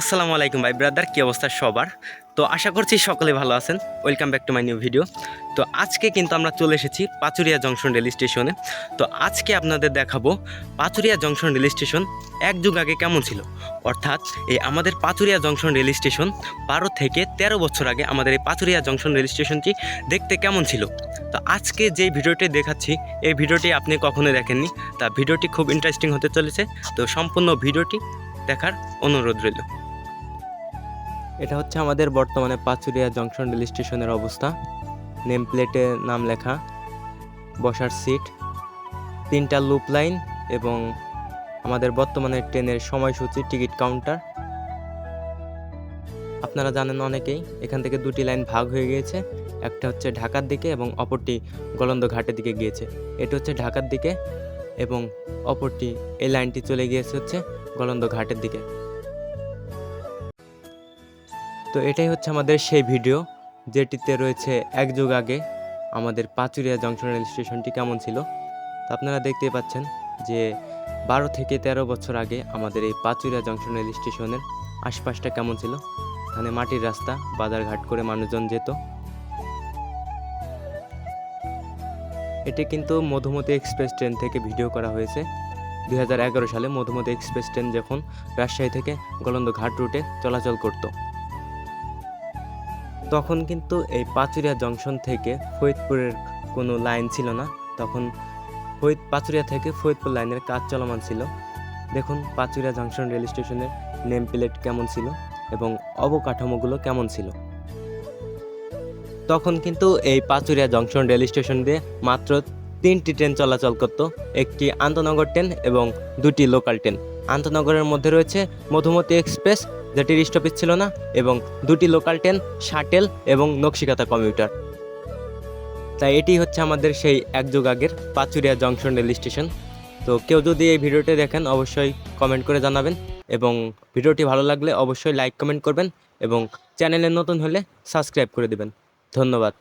আসসালামু আলাইকুম ভাই ব্রাদার, কী অবস্থা সবার? তো আশা করছি সকলে ভালো আছেন। Welcome back to my new video তো আজকে কিন্তু আমরা চলে এসেছি পাচুরিয়া জংশন রেল স্টেশনে। তো আজকে আপনাদের দেখাবো পাচুরিয়া জংশন রেল স্টেশন এক যুগ আগে কেমন ছিল? অর্থাৎ এই আমাদের পাচুরিয়া জংশন রেল স্টেশন বারো থেকে তেরো বছর আগে আমাদের এই পাচুরিয়া জংশন রেল স্টেশনটি দেখতে কেমন ছিল? তো আজকে যে ভিডিওটি দেখাচ্ছি, এই ভিডিওটি আপনি কখনো দেখেননি, তা ভিডিওটি খুব ইন্টারেস্টিং হতে চলেছে। তো সম্পূর্ণ ভিডিওটি দেখার অনুরোধ রইল। এটা হচ্ছে আমাদের বর্তমানে পাচুরিয়া জংশন রেল স্টেশনের অবস্থা। নেম প্লেটে নাম লেখা, বসার সিট, তিনটা লুপ লাইন এবং আমাদের বর্তমানে ট্রেনের সময়সূচি, টিকিট কাউন্টার। আপনারা জানেন অনেকেই, এখান থেকে দুটি লাইন ভাগ হয়ে গিয়েছে। একটা হচ্ছে ঢাকার দিকে এবং অপরটি গলন্দ ঘাটের দিকে গিয়েছে। এটা হচ্ছে ঢাকার দিকে এবং অপরটি এই লাইনটি চলে গিয়েছে হচ্ছে গলন্দ ঘাটের দিকে। তো এটাই হচ্ছে আমাদের সেই ভিডিও, যেটিতে রয়েছে এক যুগ আগে আমাদের পাচুরিয়া জংশন রেল স্টেশনটি কেমন ছিল। তো আপনারা দেখতেই পাচ্ছেন যে বারো থেকে তেরো বছর আগে আমাদের এই পাচুরিয়া জংশন রেল স্টেশনের আশপাশটা কেমন ছিল। এখানে মাটির রাস্তা, বাজারঘাট করে মানুষজন যেত। এটি কিন্তু মধুমতি এক্সপ্রেস ট্রেন থেকে ভিডিও করা হয়েছে। দু হাজার এগারো সালে মধুমতি এক্সপ্রেস ট্রেন যখন রাজশাহী থেকে গলন্দ ঘাট রুটে চলাচল করত তখন কিন্তু এই পাচুরিয়া জংশন থেকে ফরিদপুরের কোনো লাইন ছিল না। তখন ফরিদ পাচুরিয়া থেকে ফরিদপুর লাইনের কাজ চলমান ছিল। দেখুন পাচুরিয়া জংশন রেল স্টেশনের নেম প্লেট কেমন ছিল এবং অবকাঠামোগুলো কেমন ছিল। তখন কিন্তু এই পাচুরিয়া জংশন রেল স্টেশন দিয়ে মাত্র তিনটি ট্রেন চলাচল করত। একটি আন্তনগর ট্রেন এবং দুটি লোকাল ট্রেন। আন্তনগরের মধ্যে রয়েছে মধুমতি এক্সপ্রেস যেটির স্টপেজ ছিল না, এবং দুটি লোকাল ট্রেন, শাটেল এবং নকশিকাতা কমিউটার। তাই এটি হচ্ছে আমাদের সেই এক যুগ আগের পাচুরিয়া জংশন রেল স্টেশন। তো কেউ যদি এই ভিডিওটি দেখেন, অবশ্যই কমেন্ট করে জানাবেন, এবং ভিডিওটি ভালো লাগলে অবশ্যই লাইক, কমেন্ট করবেন, এবং চ্যানেলে নতুন হলে সাবস্ক্রাইব করে দেবেন। ধন্যবাদ।